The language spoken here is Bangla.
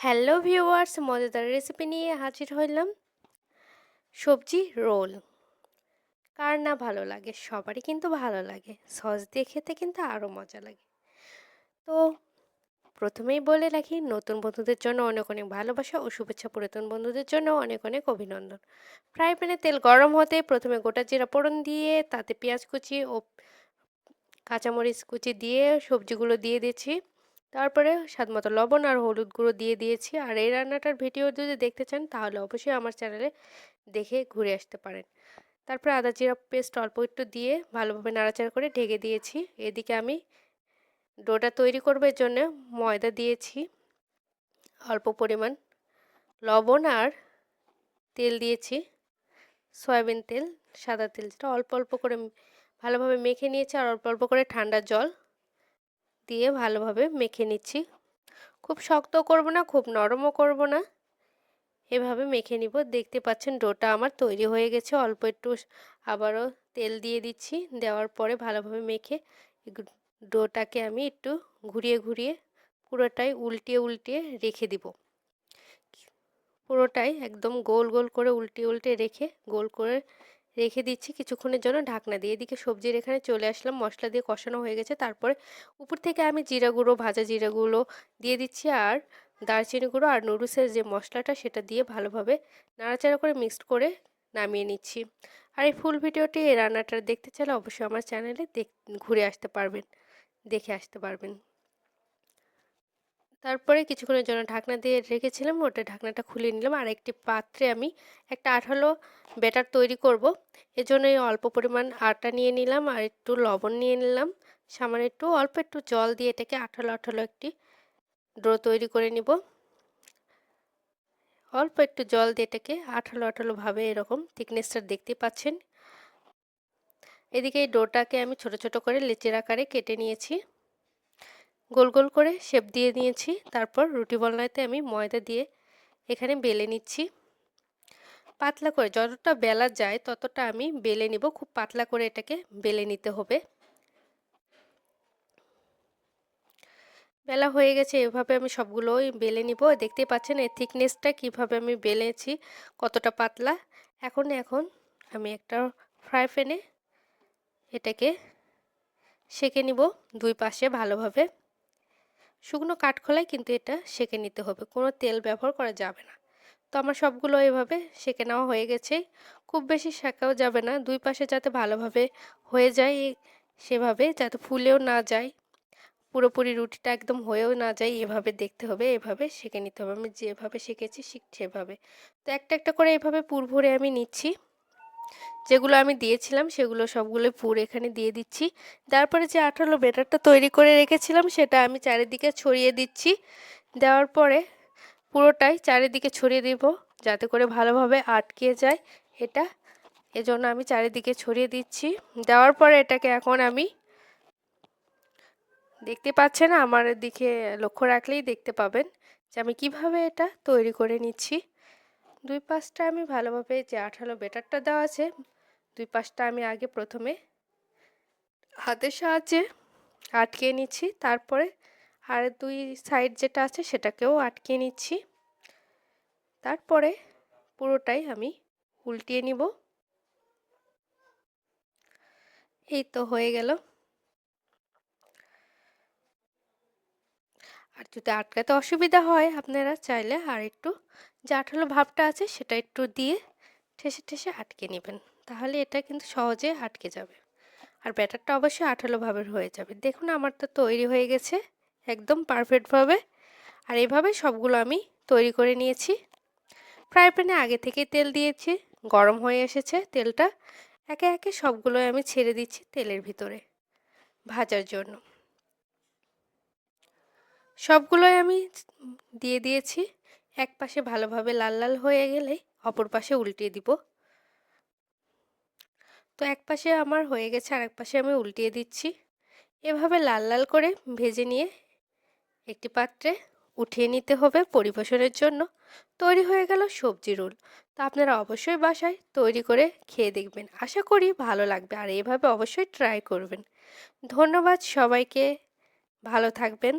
হ্যালো ভিউয়ার্স, মজাদার রেসিপি নিয়ে হাজির হইলাম। সবজি রোল। কার না ভালো লাগে? সবারই কিন্তু ভালো লাগে। সস দিয়ে খেতে কিন্তু আরও মজা লাগে। তো প্রথমেই বলে রাখি, নতুন বন্ধুদের জন্য অনেক অনেক ভালোবাসা ও শুভেচ্ছা পুরাতন বন্ধুদের জন্য অনেক অনেক অভিনন্দন। ফ্রাই প্যানে তেল গরম হতে প্রথমে গোটা জিরা পোড়ন দিয়ে, তাতে পেঁয়াজ কুচি ও কাঁচামরিচ কুচি দিয়ে সবজিগুলো দিয়ে দিচ্ছি। তারপরে স্বাদ মতো লবণ আর হলুদ গুঁড়ো দিয়ে দিয়েছি। আর এই রান্নাটার ভিডিও যদি দেখতে চান, তাহলে অবশ্যই আমার চ্যানেলে দেখে ঘুরে আসতে পারেন। তারপরে আদা জিরা পেস্ট অল্প একটু দিয়ে ভালোভাবে নাড়াচাড়া করে ঢেকে দিয়েছি। এদিকে আমি ডোটা তৈরি করবার জন্য ময়দা দিয়েছি। অল্প পরিমাণ লবণ আর তেল দিয়েছি। সয়াবিন তেল, সাদা তেল যেটা অল্প অল্প করে ভালোভাবে মেখে নিয়েছি আর অল্প অল্প করে ঠান্ডা জল দিয়ে ভালোভাবে মেখে নিচ্ছি। খুব শক্ত করব না, খুব নরমও করব না। এভাবে মেখে নিব। দেখতে পাচ্ছেন ডোটা আমার তৈরি হয়ে গেছে। অল্প একটু আবারও তেল দিয়ে দিচ্ছি। দেওয়ার পরে ভালোভাবে মেখে ডোটাকে আমি একটু ঘুরিয়ে ঘুরিয়ে পুরোটাই উল্টিয়ে উল্টিয়ে রেখে দিব। পুরোটাই একদম গোল গোল করে উল্টিয়ে উল্টে রেখে গোল করে রেখে দিচ্ছি। কিছুক্ষণের জন্য ঢাকনা দিয়ে এদিকে সবজির এখানে চলে আসলাম। মশলা দিয়ে কষানো হয়ে গেছে। তারপরে উপর থেকে আমি জিরা গুঁড়ো, ভাজা জিরা গুঁড়ো দিয়ে দিচ্ছি আর দারচিনি গুঁড়ো আর নুডলসের যে মশলাটা সেটা দিয়ে ভালোভাবে নাড়াচাড়া করে মিক্সড করে নামিয়ে নিচ্ছি। আর এই ফুল ভিডিওটি, এই রান্নাটা দেখতে চাইলে অবশ্যই আমার চ্যানেলে দেখ, ঘুরে আসতে পারবেন, দেখে আসতে পারবেন। তারপরে কিছুক্ষণের জন্য ঢাকনা দিয়ে রেখেছিলাম, ওটা ঢাকনাটা খুলে নিলাম। আর একটি পাত্রে আমি একটা আঠালো ব্যাটার তৈরি করব। এজন্য অল্প পরিমাণ আটা নিয়ে নিলাম আর একটু লবণ নিয়ে নিলাম। সামান্য একটু, অল্প একটু জল দিয়ে এটাকে আঠালো আঠালো একটি ড্রো তৈরি করে নিব। অল্প একটু জল দিয়ে এটাকে আঠালো আঠালোভাবে এরকম থিকনেসটা দেখতে পাচ্ছেন। এদিকে এই ডোটাকে আমি ছোট ছোট করে লেচের আকারে কেটে নিয়েছি। গোল গোল করে শেপ দিয়ে নিয়েছি। তারপর রুটি বলনাতে আমি ময়দা দিয়ে এখানে বেলে নিচ্ছি। পাতলা করে যতটা বেলা যায় ততটা আমি বেলে নিব। খুব পাতলা করে এটাকে বেলে নিতে হবে। বেলা হয়ে গেছে, এভাবে আমি সবগুলোই বেলে নিব। দেখতে পাচ্ছেন এই থিকনেসটা, কীভাবে আমি বেলেছি, কতটা পাতলা। এখন এখন আমি একটা ফ্রাই প্যানে এটাকে সেকে নিব দুই পাশে ভালোভাবে। শুকনো কাঠখোলায় কিন্তু এটা সেকে নিতে হবে, কোনো তেল ব্যবহার করা যাবে না। তো আমার সবগুলো এভাবে সেকে নেওয়া হয়ে গেছে। খুব বেশি শেখাও যাবে না, দুই পাশে যাতে ভালোভাবে হয়ে যায় সেভাবে, যাতে ফুলেও না যায়, পুরোপুরি রুটিটা একদম হয়েও না যায়, এভাবে দেখতে হবে, এভাবে সেঁকে নিতে হবে। আমি যেভাবে শিখেছি শিখ সেভাবে। তো একটা একটা করে এভাবে পুর ভরে আমি নিচ্ছি। যেগুলো আমি দিয়েছিলাম সেগুলো সবগুলো পুর এখানে দিয়ে দিচ্ছি। তারপরে যে আঠালো বেটারটা তৈরি করে রেখেছিলাম সেটা আমি চারিদিকে ছড়িয়ে দিচ্ছি। দেওয়ার পরে পুরোটাই চারিদিকে ছড়িয়ে দিব যাতে করে ভালোভাবে আটকে যায় এটা। এজন্য আমি চারিদিকে ছড়িয়ে দিচ্ছি। দেওয়ার পরে এটাকে এখন আমি দেখতে পাচ্ছেন, আমার দিকে লক্ষ্য রাখলেই দেখতে পাবেন যে আমি কীভাবে এটা তৈরি করে নিচ্ছি। দুই পাশটা আমি ভালোভাবে যে আঠালো বেটারটা দেওয়া আছে, দুই পাশটা আমি আগে প্রথমে হাতের সাহায্যে আটকে নিচ্ছি। তারপরে আর দুই সাইড যেটা আছে সেটাকেও আটকে নিচ্ছি। তারপরে পুরোটাই আমি উল্টিয়ে নিব। এই তো হয়ে গেল। আর যদি আটকাতে অসুবিধা হয় আপনারা চাইলে আর একটু যে আঠালো ভাবটা আছে সেটা একটু দিয়ে ঠেসে ঠেসে আটকে নেবেন। তাহলে এটা কিন্তু সহজে আটকে যাবে। আর ব্যাটারটা অবশ্যই আঠালো ভাবের হয়ে যাবে। দেখুন আমার তো তৈরি হয়ে গেছে একদম পারফেক্টভাবে আর এইভাবে সবগুলো আমি তৈরি করে নিয়েছি। ফ্রাই প্যানে আগে থেকে তেল দিয়েছি, গরম হয়ে এসেছে তেলটা। একে একে সবগুলোই আমি ছেড়ে দিচ্ছি তেলের ভিতরে ভাজার জন্য। সবগুলোই আমি দিয়ে দিয়েছি। এক পাশে ভালোভাবে লাল লাল হয়ে গেলে অপর পাশে উল্টিয়ে দিব। তো এক পাশে আমার হয়ে গেছে আর এক পাশে আমি উল্টিয়ে দিচ্ছি। এভাবে লাল লাল করে ভেজে নিয়ে একটি পাত্রে উঠিয়ে নিতে হবে পরিবেশনের জন্য। তৈরি হয়ে গেল সবজি রোল। তো আপনারা অবশ্যই বাসায় তৈরি করে খেয়ে দেখবেন। আশা করি ভালো লাগবে আর এইভাবে অবশ্যই ট্রাই করবেন। ধন্যবাদ সবাইকে। ভালো থাকবেন।